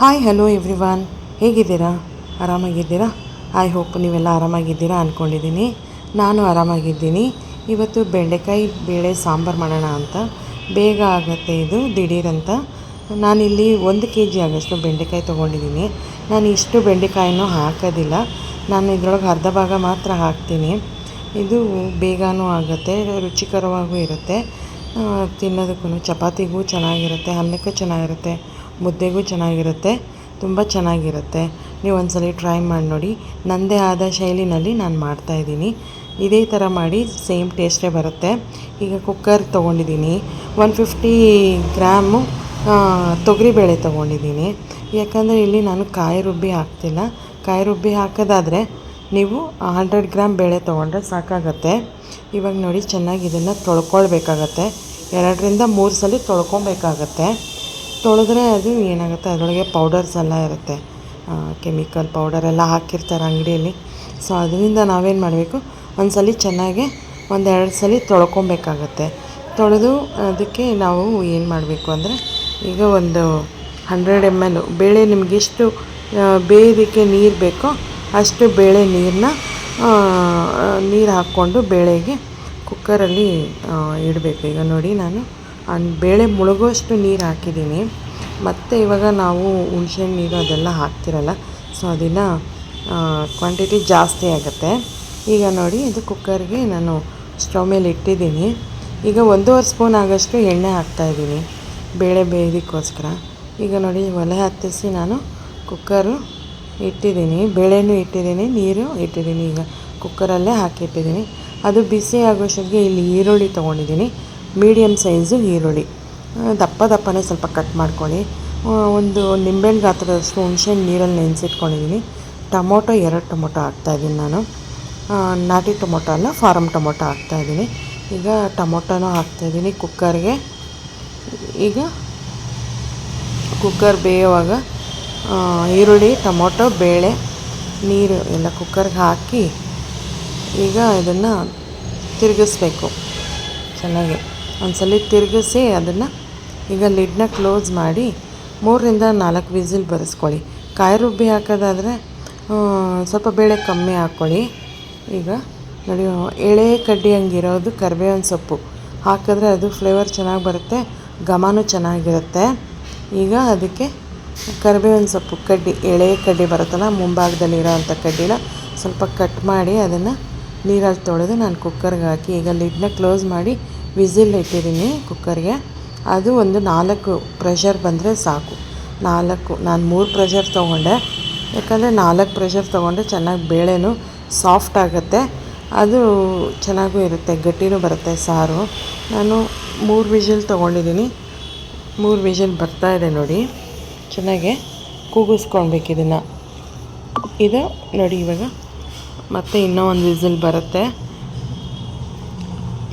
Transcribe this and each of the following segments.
Hi hello everyone ಹೇಗಿದ್ದೀರಾ? ಆರಾಮಾಗಿದ್ದೀರಾ? I hope ನೀವೆಲ್ಲ ಆರಾಮಾಗಿದ್ದೀರಾ ಅಂದ್ಕೊಂಡಿದ್ದೀನಿ ನಾನು ಆರಾಮಾಗಿದ್ದೀನಿ. ಇವತ್ತು ಬೆಂಡೆಕಾಯಿ ಬೇಳೆ ಸಾಂಬಾರು ಮಾಡೋಣ ಅಂತ. ಬೇಗ ಆಗುತ್ತೆ ಇದು, ದಿಢೀರಂತ. ನಾನಿಲ್ಲಿ ಒಂದು ಕೆ ಜಿ ಆಗಷ್ಟು ಬೆಂಡೆಕಾಯಿ ತೊಗೊಂಡಿದ್ದೀನಿ. ನಾನು ಇಷ್ಟು ಬೆಂಡೆಕಾಯಿನೂ ಹಾಕೋದಿಲ್ಲ. ನಾನು ಇದ್ರೊಳಗೆ ಅರ್ಧ ಭಾಗ ಮಾತ್ರ ಹಾಕ್ತೀನಿ. ಇದು ಬೇಗನೂ ಆಗುತ್ತೆ, ರುಚಿಕರವಾಗೂ ಇರುತ್ತೆ. ತಿನ್ನೋದಕ್ಕೂ ಚಪಾತಿಗೂ ಚೆನ್ನಾಗಿರುತ್ತೆ, ಅನ್ನಕ್ಕೂ ಚೆನ್ನಾಗಿರುತ್ತೆ. ಮುದ್ದೆಗೂ ಚೆನ್ನಾಗಿರುತ್ತೆ, ತುಂಬ ಚೆನ್ನಾಗಿರುತ್ತೆ. ನೀವು ಒಂದ್ಸಲ ಟ್ರೈ ಮಾಡಿ ನೋಡಿ. ನನ್ನದೇ ಆದ ಶೈಲಿನಲ್ಲಿ ನಾನು ಮಾಡ್ತಾಯಿದ್ದೀನಿ ಇದೇ ಥರ ಮಾಡಿ ಸೇಮ್ ಟೇಸ್ಟೇ ಬರುತ್ತೆ. ಈಗ ಕುಕ್ಕರ್ ತೊಗೊಂಡಿದ್ದೀನಿ. ಒನ್ ಫಿಫ್ಟಿ ಗ್ರಾಮು ತೊಗರಿಬೇಳೆ ತೊಗೊಂಡಿದ್ದೀನಿ. ಯಾಕಂದರೆ ಇಲ್ಲಿ ನಾನು ಕಾಯಿ ರುಬ್ಬಿ ಹಾಕ್ತಿಲ್ಲ. ಕಾಯಿ ರುಬ್ಬಿ ಹಾಕೋದಾದರೆ ನೀವು ಹಂಡ್ರೆಡ್ ಗ್ರಾಮ್ ಬೇಳೆ ತೊಗೊಂಡ್ರೆ ಸಾಕಾಗತ್ತೆ. ಇವಾಗ ನೋಡಿ ಚೆನ್ನಾಗಿ ಇದನ್ನು ತೊಳ್ಕೊಳ್ಬೇಕಾಗತ್ತೆ. ಎರಡರಿಂದ ಮೂರು ಸಲ ತೊಳ್ಕೊಬೇಕಾಗತ್ತೆ ತೊಳೆದ್ರೆ ಅದು ಏನಾಗುತ್ತೆ? ಅದರೊಳಗೆ ಪೌಡರ್ಸ್ ಎಲ್ಲ ಇರುತ್ತೆ. ಕೆಮಿಕಲ್ ಪೌಡರ್ ಎಲ್ಲ ಹಾಕಿರ್ತಾರೆ ಅಂಗಡಿಯಲ್ಲಿ. ಸೊ ಅದರಿಂದ ನಾವೇನು ಮಾಡಬೇಕು? ಒಂದು ಸಲ ಚೆನ್ನಾಗಿ ಒಂದೆರಡು ಸಲ ತೊಳ್ಕೊಬೇಕಾಗತ್ತೆ. ತೊಳೆದು ಅದಕ್ಕೆ ನಾವು ಏನು ಮಾಡಬೇಕು ಅಂದರೆ, ಈಗ ಒಂದು ಹಂಡ್ರೆಡ್ ಎಂ ಎಲ್ ಬೇಳೆ ನಿಮಗೆಷ್ಟು ಬೇಯೋದಕ್ಕೆ ನೀರು ಬೇಕೋ ಅಷ್ಟು ಬೇಳೆ ನೀರನ್ನ ನೀರು ಹಾಕ್ಕೊಂಡು ಬೇಳೆಗೆ ಕುಕ್ಕರಲ್ಲಿ ಇಡಬೇಕು. ಈಗ ನೋಡಿ ನಾನು. ಬೇಳೆ ಮುಳುಗುವಷ್ಟು ನೀರು ಹಾಕಿದ್ದೀನಿ. ಮತ್ತು ಇವಾಗ ನಾವು ಹುಣ್ಸೆಹಣ್ಣು ನೀರು ಅದೆಲ್ಲ ಹಾಕ್ತಿರಲ್ಲ, ಸೊ ಅದನ್ನು ಕ್ವಾಂಟಿಟಿ ಜಾಸ್ತಿ ಆಗುತ್ತೆ. ಈಗ ನೋಡಿ, ಇದು ಕುಕ್ಕರ್ಗೆ ನಾನು ಸ್ಟವ್ ಮೇಲೆ ಇಟ್ಟಿದ್ದೀನಿ. ಈಗ ಒಂದೂವರೆ ಸ್ಪೂನ್ ಆಗೋಷ್ಟು ಎಣ್ಣೆ ಹಾಕ್ತಾಯಿದ್ದೀನಿ ಬೇಳೆ ಬೇಯೋದಕ್ಕೋಸ್ಕರ ಈಗ ನೋಡಿ, ಒಲೆ ಹತ್ತಿಸಿ ನಾನು ಕುಕ್ಕರು ಇಟ್ಟಿದ್ದೀನಿ, ಬೇಳೆನೂ ಇಟ್ಟಿದ್ದೀನಿ, ನೀರು ಇಟ್ಟಿದ್ದೀನಿ. ಈಗ ಕುಕ್ಕರಲ್ಲೇ ಹಾಕಿಟ್ಟಿದ್ದೀನಿ. ಅದು ಬಿಸಿ ಆಗೋಷ್ಟೊತ್ತಿಗೆ ಇಲ್ಲಿ ಈರುಳ್ಳಿ ತೊಗೊಂಡಿದ್ದೀನಿ. ಮೀಡಿಯಮ್ ಸೈಜು ಈರುಳ್ಳಿ. ದಪ್ಪ ದಪ್ಪನೇ ಸ್ವಲ್ಪ ಕಟ್ ಮಾಡ್ಕೊಳ್ಳಿ. ಒಂದು ನಿಂಬೆಹಣ್ಣು ಗಾತ್ರದ ಹುಣ್ಸೆಹಣ್ಣು ನೀರಲ್ಲಿ ನೆನೆಸಿಟ್ಕೊಂಡಿದ್ದೀನಿ. ಟೊಮೊಟೊ ಎರಡು ಟೊಮೊಟೊ ಹಾಕ್ತಾಯಿದ್ದೀನಿ ನಾನು. ನಾಟಿ ಟೊಮೊಟೊ ಅಲ್ಲ ಫಾರಮ್ ಟೊಮೊಟೊ ಹಾಕ್ತಾಯಿದ್ದೀನಿ ಈಗ ಟೊಮೊಟೊನೂ ಹಾಕ್ತಾಯಿದ್ದೀನಿ ಕುಕ್ಕರ್ಗೆ. ಈಗ ಕುಕ್ಕರ್ ಬೇಯುವಾಗ ಈರುಳ್ಳಿ, ಟೊಮೊಟೊ, ಬೇಳೆ, ನೀರು ಎಲ್ಲ ಕುಕ್ಕರ್ಗೆ ಹಾಕಿ ಈಗ ಇದನ್ನು ತಿರುಗಿಸ್ಬೇಕು. ಚೆನ್ನಾಗಿ. ಒಂದ್ಸಲ ತಿರುಗಿಸಿ ಅದನ್ನು ಈಗ ಲಿಡ್ನ ಕ್ಲೋಸ್ ಮಾಡಿ ಮೂರರಿಂದ ನಾಲ್ಕು ವಿಸಿಲ್ ಬರೆಸ್ಕೊಳ್ಳಿ. ಕಾಯಿ ರುಬ್ಬಿ ಹಾಕೋದಾದರೆ ಸ್ವಲ್ಪ ಬೇಳೆ ಕಮ್ಮಿ ಹಾಕ್ಕೊಳ್ಳಿ. ಈಗ ನೋಡಿ, ಎಳೆ ಕಡ್ಡಿ ಹಂಗಿರೋದು ಕರಿಬೇವಿನ ಸೊಪ್ಪು. ಹಾಕಿದ್ರೆ ಅದು ಫ್ಲೇವರ್ ಚೆನ್ನಾಗಿ ಬರುತ್ತೆ, ಘಮನೂ ಚೆನ್ನಾಗಿರುತ್ತೆ. ಈಗ ಅದಕ್ಕೆ ಕರಿಬೇವಿನ ಸೊಪ್ಪು, ಕಡ್ಡಿ, ಎಳೆ ಕಡ್ಡಿ ಬರುತ್ತಲ್ಲ ಮುಂಭಾಗದಲ್ಲಿ ಅಂಥ ಕಡ್ಡಿನ ಸ್ವಲ್ಪ ಕಟ್ ಮಾಡಿ ಅದನ್ನು ನೀರಲ್ಲಿ ತೊಳೆದು ನಾನು ಕುಕ್ಕರ್ಗೆ ಹಾಕಿ ಈಗ ಲಿಡ್ನ ಕ್ಲೋಸ್ ಮಾಡಿ ವಿಸಿಲ್ ಇಟ್ಟಿದ್ದೀನಿ ಕುಕ್ಕರ್ಗೆ. ಅದು ಒಂದು ನಾಲ್ಕು ಪ್ರೆಷರ್ ಬಂದರೆ ಸಾಕು. ನಾಲ್ಕು, ನಾನು ಮೂರು ಪ್ರೆಷರ್ ತೊಗೊಂಡೆ. ಯಾಕಂದರೆ ನಾಲ್ಕು ಪ್ರೆಷರ್ ತೊಗೊಂಡ್ರೆ ಚೆನ್ನಾಗಿ ಬೇಳೆನೂ ಸಾಫ್ಟ್ ಆಗುತ್ತೆ. ಅದು ಚೆನ್ನಾಗೂ ಇರುತ್ತೆ, ಗಟ್ಟಿನೂ ಬರುತ್ತೆ ಸಾರು. ನಾನು ಮೂರು ವಿಷಲ್ ತೊಗೊಂಡಿದ್ದೀನಿ. ಮೂರು ವಿಷಲ್ ಇದೆ ನೋಡಿ. ಚೆನ್ನಾಗೆ ಕೂಗಿಸ್ಕೊಳ್ಬೇಕು ಇದನ್ನು. ಇದು ನೋಡಿ ಇವಾಗ ಮತ್ತೆ ಇನ್ನೂ ಒಂದು ವಿಸಿಲ್ ಬರುತ್ತೆ.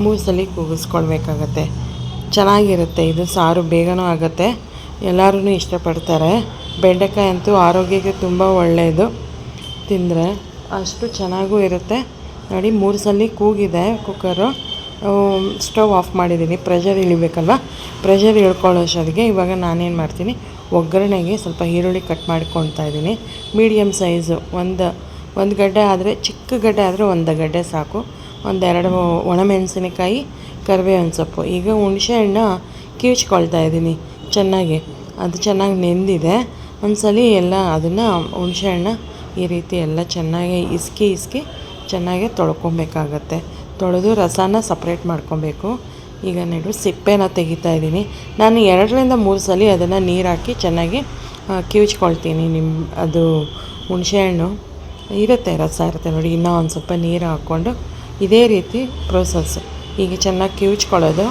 ಮೂರು ಸಲ ಕೂಗಿಸ್ಕೊಳ್ಬೇಕಾಗತ್ತೆ. ಚೆನ್ನಾಗಿರುತ್ತೆ, ಇದು ಸಾರು ಬೇಗನೂ ಆಗುತ್ತೆ. ಎಲ್ಲರೂ ಇಷ್ಟಪಡ್ತಾರೆ. ಬೆಂಡೆಕಾಯಿ ಅಂತೂ ಆರೋಗ್ಯಕ್ಕೆ ತುಂಬ ಒಳ್ಳೆಯದು ತಿಂದರೆ ಅಷ್ಟು ಚೆನ್ನಾಗೂ ಇರುತ್ತೆ. ನೋಡಿ ಮೂರು ಸಲ ಕೂಗಿದೆ ಕುಕ್ಕರು. ಸ್ಟವ್ ಆಫ್ ಮಾಡಿದ್ದೀನಿ. ಪ್ರೆಷರ್ ಇಳಿಬೇಕಲ್ವ? ಪ್ರೆಷರ್ ಇಳ್ಕೊಳ್ಳೋಷ್ಟೊತ್ತಿಗೆ ಇವಾಗ ನಾನೇನು ಮಾಡ್ತೀನಿ, ಒಗ್ಗರಣೆಗೆ ಸ್ವಲ್ಪ ಈರುಳ್ಳಿ ಕಟ್ ಮಾಡ್ಕೊಳ್ತಾ ಇದ್ದೀನಿ. ಮೀಡಿಯಮ್ ಸೈಜು, ಒಂದು ಒಂದು ಗಡ್ಡೆ ಆದರೆ, ಚಿಕ್ಕ ಗಡ್ಡೆ ಆದರೆ ಒಂದು ಗಡ್ಡೆ ಸಾಕು. ಒಂದೆರಡು ಒಣಮೆಣಸಿನಕಾಯಿ ಕರಿಬೇವಿನ ಸೊಪ್ಪು ಈಗ ಹುಣಸೆ ಹಣ್ಣು ಕಿವುಚ್ಕೊಳ್ತಾ ಇದ್ದೀನಿ. ಚೆನ್ನಾಗಿ. ಅದು ಚೆನ್ನಾಗಿ ನೆಂದಿದೆ. ಒಂದು ಸಲ ಎಲ್ಲ ಅದನ್ನು ಹುಣಸೆ ಹಣ್ಣು ಈ ರೀತಿ ಎಲ್ಲ ಚೆನ್ನಾಗಿ ಇಸ್ಕಿ ಇಸ್ಕಿ ಚೆನ್ನಾಗಿ ತೊಳ್ಕೊಬೇಕಾಗತ್ತೆ. ತೊಳೆದು ರಸನ ಸಪ್ರೇಟ್ ಮಾಡ್ಕೊಬೇಕು. ಈಗ ನೆಡು ಸಿಪ್ಪೆನ ತೆಗಿತಾ ಇದ್ದೀನಿ. ನಾನು ಎರಡರಿಂದ ಮೂರು ಸಲ ಅದನ್ನು ನೀರು ಹಾಕಿ ಚೆನ್ನಾಗಿ ಕಿವುಚ್ಕೊಳ್ತೀನಿ ನಿಮ್ಮ ಅದು ಹುಣಸೆಹಣ್ಣು ಇರುತ್ತೆ, ರಸ ಇರುತ್ತೆ ನೋಡಿ. ಇನ್ನೂ ಒಂದು ಸ್ವಲ್ಪ ನೀರು ಹಾಕ್ಕೊಂಡು ಇದೇ ರೀತಿ ಪ್ರೋಸೆಸ್ ಈಗ ಚೆನ್ನಾಗಿ ಕಿವುಚ್ಕೊಳ್ಳೋದು,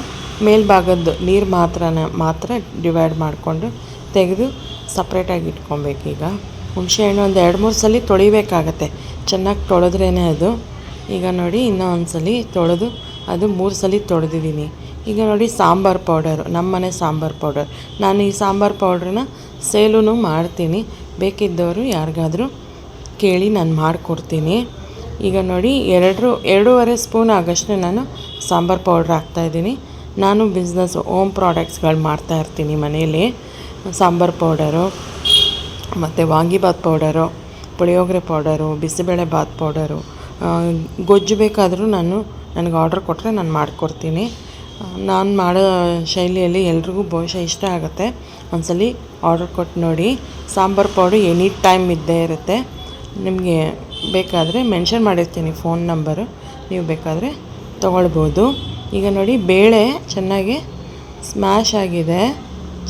ಮೇಲ್ಭಾಗದ್ದು ನೀರು ಮಾತ್ರ ಮಾತ್ರ ಡಿವೈಡ್ ಮಾಡಿಕೊಂಡು ತೆಗೆದು ಸಪ್ರೇಟಾಗಿ ಇಟ್ಕೊಬೇಕೀಗ ಹುಣಸೆಹಣ್ಣು ಒಂದು ಎರಡು ಮೂರು ಸಲ ತೊಳಿಬೇಕಾಗತ್ತೆ. ಚೆನ್ನಾಗಿ ತೊಳೆದ್ರೇ ಅದು. ಈಗ ನೋಡಿ ಇನ್ನೂ ಒಂದು ಸಲ ತೊಳೆದು ಅದು ಮೂರು ಸಲ ತೊಳೆದಿದ್ದೀನಿ. ಈಗ ನೋಡಿ ಸಾಂಬಾರು ಪೌಡರು ನಮ್ಮನೆ ಸಾಂಬಾರು ಪೌಡರ್. ನಾನು ಈ ಸಾಂಬಾರು ಪೌಡ್ರನ್ನ ಸೇಲೂ ಮಾಡ್ತೀನಿ. ಬೇಕಿದ್ದವರು ಯಾರಿಗಾದರೂ ಕೇಳಿ ನಾನು ಮಾಡಿಕೊಡ್ತೀನಿ. ಈಗ ನೋಡಿ, ಎರಡು, ಎರಡೂವರೆ ಸ್ಪೂನ್ ಆಗಷ್ಟು ನಾನು ಸಾಂಬಾರು ಪೌಡ್ರ್ ಹಾಕ್ತಾಯಿದ್ದೀನಿ ನಾನು ಬಿಸ್ನೆಸ್ ಓಮ್ ಪ್ರಾಡಕ್ಟ್ಸ್ಗಳು ಮಾಡ್ತಾಯಿರ್ತೀನಿ ಮನೆಯಲ್ಲಿ. ಸಾಂಬಾರು ಪೌಡರು, ಮತ್ತು vangibath powder, puliyogare powder, bisibele bath powder ಗೊಜ್ಜು ಬೇಕಾದರೂ ನಾನು ನನಗೆ ಆರ್ಡ್ರ್ ಕೊಟ್ಟರೆ ನಾನು ಮಾಡಿಕೊಡ್ತೀನಿ. ನಾನು ಮಾಡೋ ಶೈಲಿಯಲ್ಲಿ ಎಲ್ರಿಗೂ ಬಹುಶಃ ಇಷ್ಟ ಆಗುತ್ತೆ. ಒಂದ್ಸಲಿ ಆರ್ಡರ್ ಕೊಟ್ಟು ನೋಡಿ. ಸಾಂಬಾರು ಪೌಡ್ರ್ ಎನಿ ಟೈಮ್ ಇದ್ದೇ ಇರುತ್ತೆ. ನಿಮಗೆ ಬೇಕಾದರೆ ಮೆನ್ಷನ್ ಮಾಡಿರ್ತೀನಿ ಫೋನ್ ನಂಬರು ನೀವು ಬೇಕಾದರೆ ತೊಗೊಳ್ಬೋದು. ಈಗ ನೋಡಿ, ಬೇಳೆ ಚೆನ್ನಾಗಿ ಸ್ಮ್ಯಾಶ್ ಆಗಿದೆ.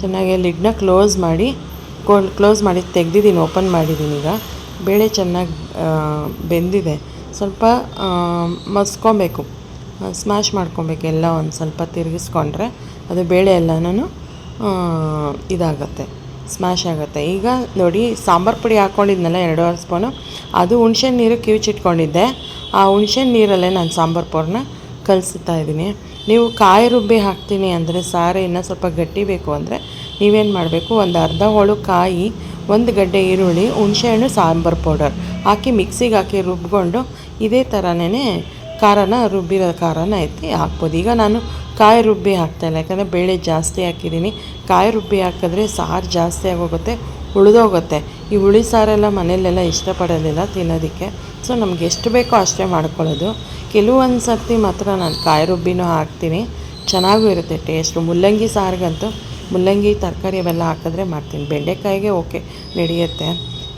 ಚೆನ್ನಾಗಿ ಲಿಡ್ನ ಕ್ಲೋಸ್ ಮಾಡಿ ಕೋಲ್ ಕ್ಲೋಸ್ ಮಾಡಿ ತೆಗೆದಿದ್ದೀನಿ ಓಪನ್ ಮಾಡಿದ್ದೀನಿ ಈಗ. ಬೇಳೆ ಚೆನ್ನಾಗಿ ಬೆಂದಿದೆ. ಸ್ವಲ್ಪ ಮಸ್ಕೊಬೇಕು. ಸ್ಮ್ಯಾಶ್ ಮಾಡ್ಕೊಬೇಕು ಎಲ್ಲ ಒಂದು ಸ್ವಲ್ಪ ತಿರುಗಿಸ್ಕೊಂಡ್ರೆ. ಅದು ಬೇಳೆ ಎಲ್ಲನೂ ಇದಾಗತ್ತೆ. ಸ್ಮ್ಯಾಶ್ ಆಗುತ್ತೆ. ಈಗ ನೋಡಿ, ಸಾಂಬಾರು ಪುಡಿ ಹಾಕ್ಕೊಂಡಿದ್ನಲ್ಲ ಎರಡೂವರೆ ಸ್ಪೂನು. ಅದು ಹುಣ್ಸೆ ನೀರು ಕಿವಿಚಿಟ್ಕೊಂಡಿದ್ದೆ ಆ ಹುಣ್ಸೆ ನೀರಲ್ಲೇ ನಾನು ಸಾಂಬಾರು ಪೌಡ್ರನ್ನ ಕಲಿಸ್ತಾ ಇದ್ದೀನಿ. ನೀವು ಕಾಯಿ ರುಬ್ಬಿ ಹಾಕ್ತೀನಿ ಅಂದರೆ ಸಾರು ಇನ್ನೂ ಸ್ವಲ್ಪ ಗಟ್ಟಿ ಬೇಕು ಅಂದರೆ ನೀವೇನು ಮಾಡಬೇಕು, ಒಂದು ಅರ್ಧ ಹೋಳು ಕಾಯಿ, ಒಂದು ಗಡ್ಡೆ ಈರುಳ್ಳಿ ಹುಣಸೆಹಣ್ಣು ಸಾಂಬಾರು ಪೌಡರ್ ಹಾಕಿ ಮಿಕ್ಸಿಗೆ ಹಾಕಿ ರುಬ್ಕೊಂಡು ಇದೇ ಥರನೇ ಖಾರನ, ರುಬ್ಬಿರೋ ಖಾರನ ಎತ್ತಿ ಹಾಕ್ಬೋದು. ಈಗ ನಾನು ಕಾಯಿ ರುಬ್ಬಿ ಹಾಕ್ತಾಯಿಲ್ಲ ಯಾಕಂದರೆ ಬೇಳೆ ಜಾಸ್ತಿ ಹಾಕಿದ್ದೀನಿ. ಕಾಯಿ ರುಬ್ಬಿ ಹಾಕಿದ್ರೆ ಸಾರು ಜಾಸ್ತಿ ಆಗೋಗುತ್ತೆ, ಉಳಿದೋಗುತ್ತೆ. ಈ ಹುಳಿ ಸಾರೆಲ್ಲ ಮನೆಯಲ್ಲೆಲ್ಲ ಇಷ್ಟಪಡೋದಿಲ್ಲ ತಿನ್ನೋದಕ್ಕೆ. ಸೊ, ನಮ್ಗೆ ಎಷ್ಟು ಬೇಕೋ ಅಷ್ಟೇ ಮಾಡ್ಕೊಳ್ಳೋದು. ಕೆಲವೊಂದು ಸರ್ತಿ ಮಾತ್ರ ನಾನು ಕಾಯಿ ರುಬ್ಬಿನೂ ಹಾಕ್ತೀನಿ. ಚೆನ್ನಾಗೂ ಇರುತ್ತೆ ಟೇಸ್ಟು ಮುಲ್ಲಂಗಿ ಸಾರಿಗಂತೂ ಮುಲ್ಲಂಗಿ, ತರಕಾರಿ ಅವೆಲ್ಲ ಹಾಕಿದ್ರೆ ಮಾಡ್ತೀನಿ. ಬೆಂಡೆಕಾಯಿಗೆ ಓಕೆ, ನಡೆಯುತ್ತೆ.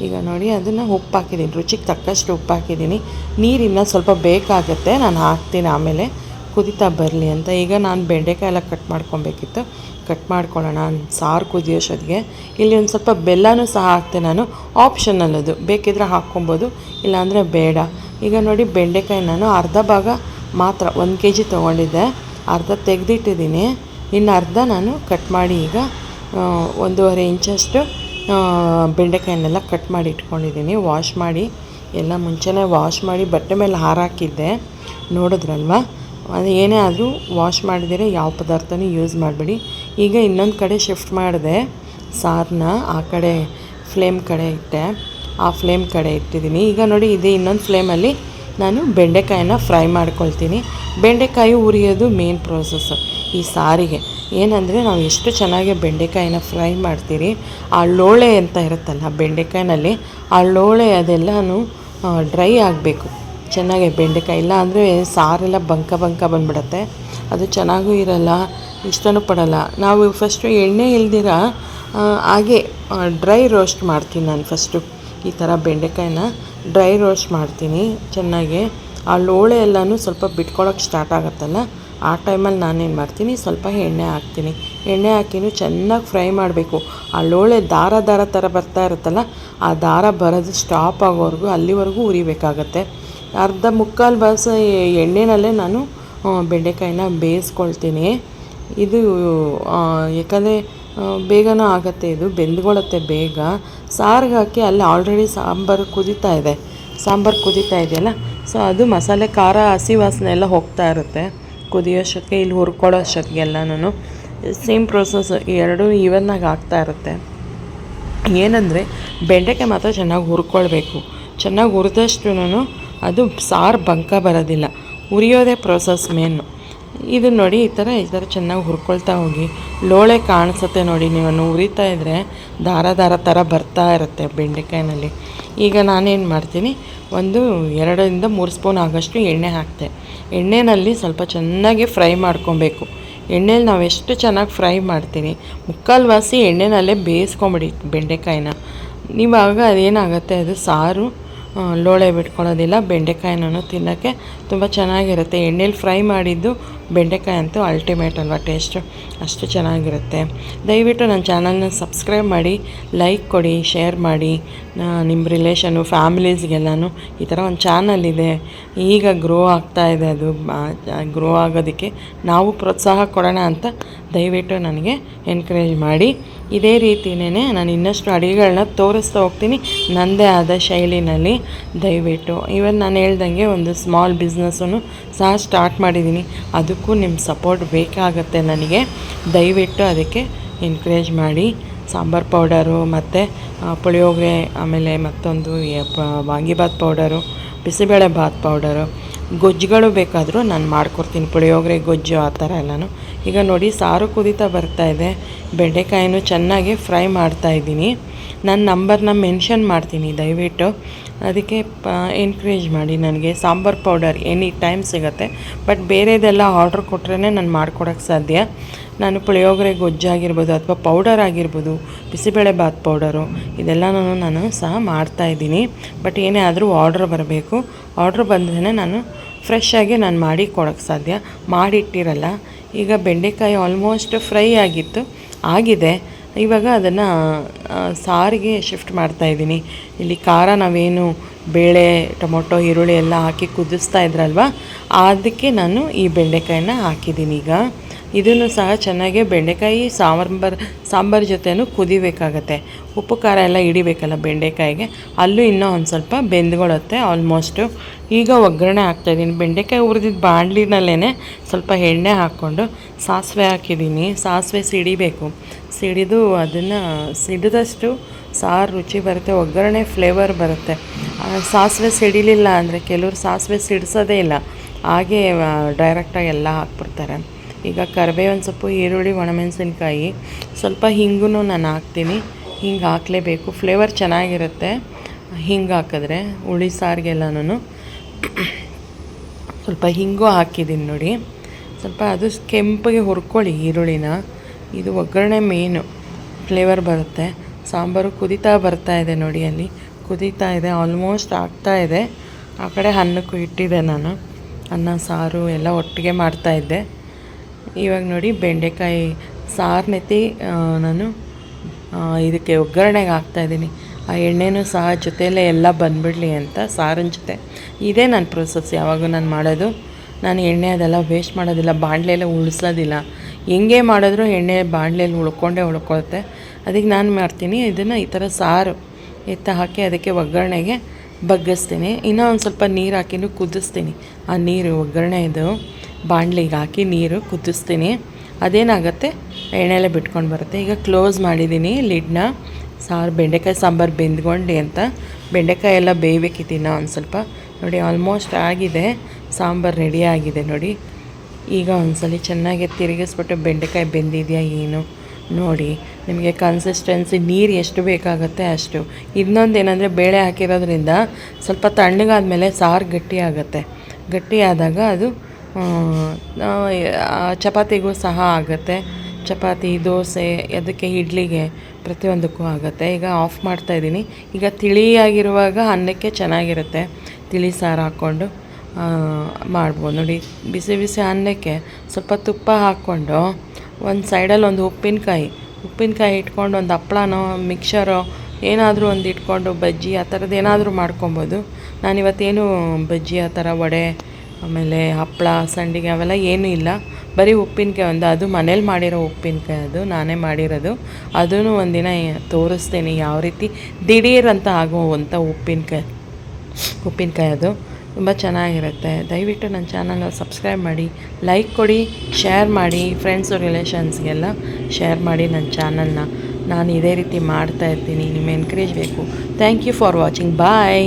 ಈಗ ನೋಡಿ, ಅದನ್ನು ಉಪ್ಪು ಹಾಕಿದ್ದೀನಿ. ರುಚಿಗೆ ತಕ್ಕಷ್ಟು ಉಪ್ಪು ಹಾಕಿದ್ದೀನಿ. ನೀರಿನ್ನ ಸ್ವಲ್ಪ ಬೇಕಾಗುತ್ತೆ, ನಾನು ಹಾಕ್ತೀನಿ ಆಮೇಲೆ. ಕುದಿತಾ ಬರಲಿ ಅಂತ. ಈಗ ನಾನು ಬೆಂಡೆಕಾಯಿ ಎಲ್ಲ ಕಟ್ ಮಾಡ್ಕೊಬೇಕಿತ್ತು. ಕಟ್ ಮಾಡ್ಕೊಳ್ಳೋಣ ಸಾರು ಕುದಿಯೋಷ್ಟೊತ್ತಿಗೆ ಇಲ್ಲಿ ಒಂದು ಸ್ವಲ್ಪ ಬೆಲ್ಲನೂ ಸಹ ಹಾಕ್ತೆ ನಾನು. ಆಪ್ಷನಲ್ ಅದು ಬೇಕಿದ್ರೆ ಹಾಕ್ಕೊಬೋದು, ಇಲ್ಲಾಂದರೆ ಬೇಡ. ಈಗ ನೋಡಿ ಬೆಂಡೆಕಾಯಿ ನಾನು ಅರ್ಧ ಭಾಗ ಮಾತ್ರ ಒಂದು ಕೆ ಜಿ ತೊಗೊಂಡಿದ್ದೆ. ಅರ್ಧ ತೆಗೆದಿಟ್ಟಿದ್ದೀನಿ. ಇನ್ನು ಅರ್ಧ ನಾನು ಕಟ್ ಮಾಡಿ ಈಗ ಒಂದೂವರೆ ಇಂಚಷ್ಟು ಬೆಂಡೆಕಾಯನ್ನೆಲ್ಲ ಕಟ್ ಮಾಡಿ ಇಟ್ಕೊಂಡಿದ್ದೀನಿ. ವಾಶ್ ಮಾಡಿ. ಎಲ್ಲ ಮುಂಚೆನೇ ವಾಶ್ ಮಾಡಿ ಬಟ್ಟೆ ಮೇಲೆ ಹಾರಾಕಿದ್ದೆ ನೋಡಿದ್ರಲ್ವಾ? ಅದು ಏನೇ ಆದರೂ ವಾಶ್ ಮಾಡಿದರೆ ಯಾವ ಪದಾರ್ಥನೂ ಯೂಸ್ ಮಾಡಬೇಡಿ. ಈಗ ಇನ್ನೊಂದು ಕಡೆ ಶಿಫ್ಟ್ ಮಾಡಿದೆ ಸಾರನ್ನ ಆ ಕಡೆ ಫ್ಲೇಮ್ ಕಡೆ ಇಟ್ಟೆ. ಆ ಫ್ಲೇಮ್ ಕಡೆ ಇಟ್ಟಿದ್ದೀನಿ. ಈಗ ನೋಡಿ ಇದೇ ಇನ್ನೊಂದು ಫ್ಲೇಮಲ್ಲಿ ನಾನು ಬೆಂಡೆಕಾಯನ್ನ ಫ್ರೈ ಮಾಡ್ಕೊಳ್ತೀನಿ. ಬೆಂಡೆಕಾಯಿ ಉರಿಯೋದು ಮೇನ್ ಪ್ರೋಸೆಸ್ಸು ಈ ಸಾರಿಗೆ. ಏನಂದರೆ ನಾವು ಎಷ್ಟು ಚೆನ್ನಾಗಿ ಬೆಂಡೆಕಾಯಿನ ಫ್ರೈ ಮಾಡ್ತೀರಿ, ಆ ಲೋಳೆ ಅಂತ ಇರುತ್ತಲ್ಲ ಬೆಂಡೆಕಾಯಿನಲ್ಲಿ, ಆ ಲೋಳೆ ಅದೆಲ್ಲನೂ ಡ್ರೈ ಆಗಬೇಕು. ಚೆನ್ನಾಗಿ ಬೆಂಡೆಕಾಯಿ ಇಲ್ಲ ಅಂದರೆ ಸಾರೆಲ್ಲ ಬಂಕ ಬಂಕ ಬಂದ್ಬಿಡತ್ತೆ. ಅದು ಚೆನ್ನಾಗೂ ಇರಲ್ಲ, ಇಷ್ಟನೂ ಪಡಲ್ಲ. ನಾವು ಫಸ್ಟು ಎಣ್ಣೆ ಇಲ್ದಿರ ಹಾಗೆ ಡ್ರೈ ರೋಸ್ಟ್ ಮಾಡ್ತೀನಿ ನಾನು ಫಸ್ಟು ಈ ಥರ ಬೆಂಡೆಕಾಯಿನ ಡ್ರೈ ರೋಸ್ಟ್ ಮಾಡ್ತೀನಿ ಚೆನ್ನಾಗಿ. ಆ ಲೋಳೆ ಎಲ್ಲನೂ ಸ್ವಲ್ಪ ಬಿಟ್ಕೊಳಕ್ಕೆ ಸ್ಟಾರ್ಟ್ ಆಗುತ್ತಲ್ಲ, ಆ ಟೈಮಲ್ಲಿ ನಾನೇನು ಮಾಡ್ತೀನಿ, ಸ್ವಲ್ಪ ಎಣ್ಣೆ ಹಾಕ್ತೀನಿ. ಎಣ್ಣೆ ಹಾಕಿನೂ ಚೆನ್ನಾಗಿ ಫ್ರೈ ಮಾಡಬೇಕು. ಆ ಲೋಳೆ ದಾರ ದಾರ ಥರ ಬರ್ತಾ ಇರುತ್ತಲ್ಲ, ಆ ದಾರ ಬರೋದು ಸ್ಟಾಪ್ ಆಗೋವರೆಗೂ ಅಲ್ಲಿವರೆಗೂ ಉರಿಬೇಕಾಗತ್ತೆ. ಅರ್ಧ ಮುಕ್ಕಾಲು ಬಾಸ ಎಣ್ಣೆನಲ್ಲೇ ನಾನು ಬೆಂಡೆಕಾಯಿನ ಬೇಯಿಸ್ಕೊಳ್ತೀನಿ. ಇದು ಯಾಕಂದರೆ ಬೇಗನೂ ಆಗುತ್ತೆ ಇದು ಬೆಂದ್ಕೊಳತ್ತೆ ಬೇಗ. ಸಾರಿಗೆ ಹಾಕಿ ಅಲ್ಲಿ ಆಲ್ರೆಡಿ ಸಾಂಬಾರು ಕುದೀತಾ ಇದೆ. ಸಾಂಬಾರು ಕುದೀತಾ ಇದೆಯಲ್ಲ, ಸೊ ಅದು ಮಸಾಲೆ, ಖಾರ, ಹಸಿ ವಾಸನೆ ಎಲ್ಲ ಹೋಗ್ತಾ ಇರುತ್ತೆ. ಕುದಿಯೋಷ್ಟಕ್ಕೆ ಇಲ್ಲಿ ಹುರ್ಕೊಳ್ಳೋ ಅಷ್ಟೊತ್ತಿಗೆ ಎಲ್ಲನೂ ಸೇಮ್ ಪ್ರೊಸೆಸ್ ಎರಡೂ ಈವನ್ನಾಗಿ ಆಗ್ತಾ ಇರುತ್ತೆ. ಏನಂದರೆ, ಬೆಂಡೆಕಾಯಿ ಮಾತ್ರ ಚೆನ್ನಾಗಿ ಹುರ್ಕೊಳ್ಬೇಕು. ಚೆನ್ನಾಗಿ ಹುರಿದಷ್ಟು ಅದು ಸಾರು ಬಂಕ ಬರೋದಿಲ್ಲ. ಉರಿಯೋದೇ ಪ್ರೊಸೆಸ್ ಮೇನು ಇದು ನೋಡಿ ಈ ಥರ ಈ ಥರ ಚೆನ್ನಾಗಿ ಹುರ್ಕೊಳ್ತಾ ಹೋಗಿ. ಲೋಳೆ ಕಾಣಿಸುತ್ತೆ ನೋಡಿ ನೀವು ಉರಿತಾ ಇದ್ದರೆ ದಾರ ದಾರ ಥರ ಬರ್ತಾ ಇರುತ್ತೆ ಬೆಂಡೆಕಾಯಿನಲ್ಲಿ. ಈಗ ನಾನೇನು ಮಾಡ್ತೀನಿ, ಒಂದು ಎರಡರಿಂದ ಮೂರು ಸ್ಪೂನ್ ಆಗೋಷ್ಟು ಎಣ್ಣೆ ಹಾಕ್ತೆ. ಎಣ್ಣೆನಲ್ಲಿ ಸ್ವಲ್ಪ ಚೆನ್ನಾಗಿ ಫ್ರೈ ಮಾಡ್ಕೊಬೇಕು. ಎಣ್ಣೆಲಿ ನಾವು ಎಷ್ಟು ಚೆನ್ನಾಗಿ ಫ್ರೈ ಮಾಡ್ತೀನಿ ಮುಕ್ಕಾಲು ವಾಸಿ ಎಣ್ಣೆನಲ್ಲೇ ಬೇಯಿಸ್ಕೊಂಬಿಡಿ ಬೆಂಡೆಕಾಯಿನ. ನೀವಾಗ ಅದೇನಾಗುತ್ತೆ, ಅದು ಸಾರು ಲೋಳೆ ಬಿಟ್ಕೊಳ್ಳೋದಿಲ್ಲ ಬೆಂಡೆಕಾಯಿನೂ ತಿನ್ನೋಕ್ಕೆ ತುಂಬ ಚೆನ್ನಾಗಿರುತ್ತೆ. ಎಣ್ಣೆಲಿ ಫ್ರೈ ಮಾಡಿದ್ದು ಬೆಂಡೆಕಾಯಿ ಅಂತೂ ಅಲ್ಟಿಮೇಟ್ ಅಲ್ವಾ ಟೇಸ್ಟು ಅಷ್ಟು ಚೆನ್ನಾಗಿರುತ್ತೆ. ದಯವಿಟ್ಟು ನನ್ನ ಚಾನಲ್ನ ಸಬ್ಸ್ಕ್ರೈಬ್ ಮಾಡಿ ಲೈಕ್ ಕೊಡಿ ಶೇರ್ ಮಾಡಿ. ನಿಮ್ಮ ರಿಲೇಷನು ಫ್ಯಾಮಿಲೀಸ್ಗೆಲ್ಲನೂ ಈ ಥರ ಒಂದು ಚಾನಲ್ ಇದೆ. ಈಗ ಗ್ರೋ ಆಗ್ತಾ ಇದೆ ಅದು. ಗ್ರೋ ಆಗೋದಕ್ಕೆ ನಾವು ಪ್ರೋತ್ಸಾಹ ಕೊಡೋಣ ಅಂತ ದಯವಿಟ್ಟು ನನಗೆ ಎನ್ಕರೇಜ್ ಮಾಡಿ. ಇದೇ ರೀತಿಯೇ ನಾನು ಇನ್ನಷ್ಟು ಅಡುಗೆಗಳನ್ನ ತೋರಿಸ್ತಾ ಹೋಗ್ತೀನಿ. ನನ್ನದೇ ಆದ ಶೈಲಿನಲ್ಲಿ ದಯವಿಟ್ಟು. ಇವನ್ ನಾನು ಹೇಳ್ದಂಗೆ ಒಂದು ಸ್ಮಾಲ್ ಬಿಸ್ನೆಸ್ಸನ್ನು ಸಹ ಸ್ಟಾರ್ಟ್ ಮಾಡಿದ್ದೀನಿ. ಅದಕ್ಕೂ ನಿಮ್ಮ ಸಪೋರ್ಟ್ ಬೇಕಾಗುತ್ತೆ ನನಗೆ. ದಯವಿಟ್ಟು ಅದಕ್ಕೆ ಎನ್ಕರೇಜ್ ಮಾಡಿ. ಸಾಂಬಾರು ಪೌಡರು ಮತ್ತು ಪುಳಿಯೋಗರೆ, ಆಮೇಲೆ ಮತ್ತೊಂದು ವಾಂಗಿಭಾತ್ ಪೌಡರು ಬಿಸಿಬೇಳೆ ಬಾತ್ ಪೌಡರು ಗೊಜ್ಜುಗಳು ಬೇಕಾದರೂ ನಾನು ಮಾಡ್ಕೊಡ್ತೀನಿ, ಪುಳಿಯೋಗರೆ, ಗೊಜ್ಜು ಆ ಥರ ಎಲ್ಲನೂ. ಈಗ ನೋಡಿ, ಸಾರು ಕುದೀತಾ ಬರ್ತಾ ಇದೆ. ಬೆಂಡೆಕಾಯಿನೂ ಚೆನ್ನಾಗಿ ಫ್ರೈ ಮಾಡ್ತಾ ಇದ್ದೀನಿ. ನನ್ನ ನಂಬರ್ನ ಮೆನ್ಷನ್ ಮಾಡ್ತೀನಿ, ದಯವಿಟ್ಟು. ಅದಕ್ಕೆ ಪ ಎನ್ಕರೇಜ್ ಮಾಡಿ ನನಗೆ. ಸಾಂಬಾರ್ ಪೌಡರ್ ಎನಿ ಟೈಮ್ ಸಿಗುತ್ತೆ. ಬಟ್ ಬೇರೆದೆಲ್ಲ ಆರ್ಡ್ರ್ ಕೊಟ್ರೇ ನಾನು ಮಾಡ್ಕೊಡೋಕ್ಕೆ ಸಾಧ್ಯ. ನಾನು ಪುಳಿಯೋಗರೆ ಗೊಜ್ಜಾಗಿರ್ಬೋದು ಅಥವಾ ಪೌಡರ್ ಆಗಿರ್ಬೋದು, ಬಿಸಿಬೇಳೆ ಬಾತ್ ಪೌಡರು ಇದೆಲ್ಲನೂ ನಾನು ಸಹ ಮಾಡ್ತಾಯಿದ್ದೀನಿ ಬಟ್ ಏನೇ ಆದರೂ ಆರ್ಡ್ರ್ ಬರಬೇಕು. ಆರ್ಡ್ರ್ ಬಂದ್ರೇ ನಾನು ಫ್ರೆಶ್ ಆಗಿ ನಾನು ಮಾಡಿ ಕೊಡೋಕ್ಕೆ ಸಾಧ್ಯ. ಮಾಡಿಟ್ಟಿರಲ್ಲ. ಈಗ ಬೆಂಡೆಕಾಯಿ ಆಲ್ಮೋಸ್ಟ್ ಫ್ರೈ ಆಗಿತ್ತು. ಆಗಿದೆ. ಇವಾಗ ಅದನ್ನು ಸಾರಿಗೆ ಶಿಫ್ಟ್ ಮಾಡ್ತಾಯಿದ್ದೀನಿ ಇಲ್ಲಿ ಖಾರ ನಾವೇನು ಬೇಳೆ, ಟೊಮೊಟೊ, ಈರುಳ್ಳಿ ಎಲ್ಲ ಹಾಕಿ ಕುದಿಸ್ತಾ ಇದ್ರಲ್ವ? ಅದಕ್ಕೆ ನಾನು ಈ ಬೆಂಡೆಕಾಯನ್ನ ಹಾಕಿದ್ದೀನಿ ಈಗ. ಇದನ್ನು ಸಹ ಚೆನ್ನಾಗಿ ಬೆಂಡೆಕಾಯಿ ಸಾಂಬಾರ್, ಸಾಂಬಾರು ಜೊತೆನೂ ಕುದಿಬೇಕಾಗತ್ತೆ. ಉಪ್ಪು, ಖಾರ ಎಲ್ಲ ಹಿಡಿಬೇಕಲ್ಲ ಬೆಂಡೆಕಾಯಿಗೆ. ಅಲ್ಲೂ ಇನ್ನೂ ಒಂದು ಸ್ವಲ್ಪ ಬೆಂದ್ಕೊಳ್ಳುತ್ತೆ ಆಲ್ಮೋಸ್ಟು ಈಗ ಒಗ್ಗರಣೆ ಹಾಕ್ತಾಯಿದ್ದೀನಿ ಬೆಂಡೆಕಾಯಿ ಹುರಿದಿದ್ದ ಬಾಣಲಿನಲ್ಲೇ ಸ್ವಲ್ಪ ಎಣ್ಣೆ ಹಾಕ್ಕೊಂಡು ಸಾಸಿವೆ ಹಾಕಿದ್ದೀನಿ ಸಾಸಿವೆ ಸಿಡಿಬೇಕು. ಸಿಡಿದು ಅದನ್ನು, ಸಿಡಿದಷ್ಟು ಸಾರು ರುಚಿ ಬರುತ್ತೆ, ಒಗ್ಗರಣೆ ಫ್ಲೇವರ್ ಬರುತ್ತೆ. ಸಾಸಿವೆ ಸಿಡಿಲಿಲ್ಲ ಅಂದರೆ ಕೆಲವರು ಸಾಸಿವೆ ಸಿಡಿಸೋದೇ ಇಲ್ಲ. ಹಾಗೆ ಡೈರೆಕ್ಟಾಗಿ ಎಲ್ಲ ಹಾಕ್ಬಿಡ್ತಾರೆ. ಈಗ ಕರಿಬೇವಿನ ಸೊಪ್ಪು ಈರುಳ್ಳಿ, ಒಣಮೆಣಸಿನ್ಕಾಯಿ, ಸ್ವಲ್ಪ ಹಿಂಗೂ ನಾನು ಹಾಕ್ತೀನಿ. ಹಿಂಗೆ ಹಾಕಲೇಬೇಕು. ಫ್ಲೇವರ್ ಚೆನ್ನಾಗಿರುತ್ತೆ. ಹಿಂಗೆ ಹಾಕಿದ್ರೆ ಹುಳಿ ಸಾರಿಗೆಲ್ಲನೂ ಸ್ವಲ್ಪ ಹಿಂಗು ಹಾಕಿದ್ದೀನಿ ನೋಡಿ. ಸ್ವಲ್ಪ ಅದು ಕೆಂಪಗೆ ಹುರ್ಕೊಳ್ಳಿ ಈರುಳ್ಳಿನ. ಇದು ಒಗ್ಗರಣೆ ಮೇನು ಫ್ಲೇವರ್ ಬರುತ್ತೆ. ಸಾಂಬಾರು ಕುದೀತಾ ಬರ್ತಾ ಇದೆ ನೋಡಿ ಅಲ್ಲಿ. ಕುದೀತಾ ಇದೆ ಆಲ್ಮೋಸ್ಟ್ ಆಗ್ತಾ ಇದೆ. ಆ ಕಡೆ ಅನ್ನಕ್ಕೂ ಇಟ್ಟಿದ್ದೆ ನಾನು. ಅನ್ನ, ಸಾರು ಎಲ್ಲ ಒಟ್ಟಿಗೆ ಮಾಡ್ತಾಯಿದ್ದೆ ಇವಾಗ ನೋಡಿ ಬೆಂಡೆಕಾಯಿ ಸಾರು ನೆತ್ತಿ ನಾನು ಇದಕ್ಕೆ ಒಗ್ಗರಣೆಗೆ ಹಾಕ್ತಾಯಿದ್ದೀನಿ ಆ ಎಣ್ಣೆನೂ ಸಹ ಜೊತೆಯಲ್ಲೇ ಎಲ್ಲ ಬಂದ್ಬಿಡಲಿ ಅಂತ ಸಾರಿನ ಜೊತೆ. ಇದೇ ನನ್ನ ಪ್ರೊಸೆಸ್ ಯಾವಾಗೂ ನಾನು ಮಾಡೋದು. ನಾನು ಎಣ್ಣೆ ಅದೆಲ್ಲ ವೇಸ್ಟ್ ಮಾಡೋದಿಲ್ಲ, ಬಾಣಲೆಲ್ಲ ಉಳಿಸೋದಿಲ್ಲ. ಹೆಂಗೆ ಮಾಡಿದ್ರೂ ಎಣ್ಣೆ ಬಾಣಲೆಯಲ್ಲಿ ಉಳ್ಕೊಂಡೇ ಉಳ್ಕೊಳುತ್ತೆ. ಅದಕ್ಕೆ ನಾನು ಮಾಡ್ತೀನಿ, ಇದನ್ನು ಈ ಥರ ಸಾರು ಎತ್ತ ಹಾಕಿ ಅದಕ್ಕೆ ಒಗ್ಗರಣೆಗೆ ಬಗ್ಗಿಸ್ತೀನಿ. ಇನ್ನೂ ಒಂದು ಸ್ವಲ್ಪ ನೀರು ಹಾಕಿನೂ ಕುದಿಸ್ತೀನಿ. ಆ ನೀರು ಒಗ್ಗರಣೆ ಇದು. ಬಾಣಲಿಗೆ ಹಾಕಿ ನೀರು ಕುದಿಸ್ತೀನಿ. ಅದೇನಾಗುತ್ತೆ? ಎಣ್ಣೆಲೆ ಬಿಟ್ಕೊಂಡು ಬರುತ್ತೆ. ಈಗ ಕ್ಲೋಸ್ ಮಾಡಿದ್ದೀನಿ ಲಿಡ್ನ. ಸಾರು, ಬೆಂಡೆಕಾಯಿ ಸಾಂಬಾರು ಬೆಂದ್ಕೊಂಡು ಅಂತ. ಬೆಂಡೆಕಾಯಿ ಎಲ್ಲ ಬೇಯಬೇಕಿತ್ತು ಒಂದು ಸ್ವಲ್ಪ. ನೋಡಿ, ಆಲ್ಮೋಸ್ಟ್ ಆಗಿದೆ. ಸಾಂಬಾರು ರೆಡಿ ಆಗಿದೆ ನೋಡಿ. ಈಗ ಒಂದ್ಸಲಿ ಚೆನ್ನಾಗಿ ತಿರುಗಿಸ್ಬಿಟ್ಟು ಬೆಂಡೆಕಾಯಿ ಬೆಂದಿದೆಯಾ ಏನು? ನೋಡಿ, ನಿಮಗೆ ಕನ್ಸಿಸ್ಟೆನ್ಸಿ ನೀರು ಎಷ್ಟು ಬೇಕಾಗುತ್ತೆ ಅಷ್ಟು. ಇನ್ನೊಂದು ಏನಂದರೆ ಬೇಳೆ ಹಾಕಿರೋದ್ರಿಂದ ಸ್ವಲ್ಪ ತಣ್ಣಗಾದ್ಮೇಲೆ ಸಾರು ಗಟ್ಟಿ ಆಗುತ್ತೆ ಗಟ್ಟಿ ಆದಾಗ ಅದು ಚಪಾತಿಗೂ ಸಹ ಆಗುತ್ತೆ. ಚಪಾತಿ, ದೋಸೆ, ಅದಕ್ಕೆ ಇಡ್ಲಿಗೆ ಪ್ರತಿಯೊಂದಕ್ಕೂ ಆಗುತ್ತೆ. ಈಗ ಆಫ್ ಮಾಡ್ತಾಯಿದ್ದೀನಿ ಈಗ ತಿಳಿಯಾಗಿರುವಾಗ ಅನ್ನಕ್ಕೆ ಚೆನ್ನಾಗಿರುತ್ತೆ. ತಿಳಿ ಸಾರು ಹಾಕ್ಕೊಂಡು ಮಾಡ್ಬೋದು. ನೋಡಿ, ಬಿಸಿ ಬಿಸಿ ಅನ್ನಕ್ಕೆ ಸ್ವಲ್ಪ ತುಪ್ಪ ಹಾಕ್ಕೊಂಡು ಒಂದು ಸೈಡಲ್ಲಿ ಒಂದು ಉಪ್ಪಿನಕಾಯಿ. ಉಪ್ಪಿನಕಾಯಿ ಇಟ್ಕೊಂಡು ಒಂದು ಹಪ್ಳನೋ ಮಿಕ್ಸರೋ ಏನಾದರೂ ಒಂದು ಇಟ್ಕೊಂಡು ಬಜ್ಜಿ ಆ ಥರದ್ದು ಏನಾದರೂ ಮಾಡ್ಕೊಬೋದು. ನಾನಿವತ್ತೇನು ಬಜ್ಜಿ ಆ ಥರ ವಡೆ, ಆಮೇಲೆ ಹಪ್ಪಳ, ಸಂಡಿಗೆ ಅವೆಲ್ಲ ಏನೂ ಇಲ್ಲ. ಬರೀ ಉಪ್ಪಿನಕಾಯಿ ಒಂದು. ಅದು ಮನೇಲಿ ಮಾಡಿರೋ ಉಪ್ಪಿನಕಾಯಿ ಅದು, ನಾನೇ ಮಾಡಿರೋದು. ಅದೂ ಒಂದಿನ ತೋರಿಸ್ತೀನಿ, ಯಾವ ರೀತಿ ದಿಢೀರ್ ಅಂತ ಆಗುವಂಥ ಉಪ್ಪಿನಕಾಯಿ. ಉಪ್ಪಿನಕಾಯಿ ಅದು. ತುಂಬ ಚೆನ್ನಾಗಿರುತ್ತೆ. ದಯವಿಟ್ಟು ನನ್ನ ಚಾನಲ್ನ ಸಬ್ಸ್ಕ್ರೈಬ್ ಮಾಡಿ, ಲೈಕ್ ಕೊಡಿ, ಶೇರ್ ಮಾಡಿ ಫ್ರೆಂಡ್ಸು ರಿಲೇಷನ್ಸ್ಗೆಲ್ಲ ಶೇರ್ ಮಾಡಿ ನನ್ನ ಚಾನಲ್ನ ನಾನು ಇದೇ ರೀತಿ ಮಾಡ್ತಾ ಇರ್ತೀನಿ. ನಿಮ್ಮ ಎನ್ಕರೇಜ್ ಬೇಕು. Thank you for watching bye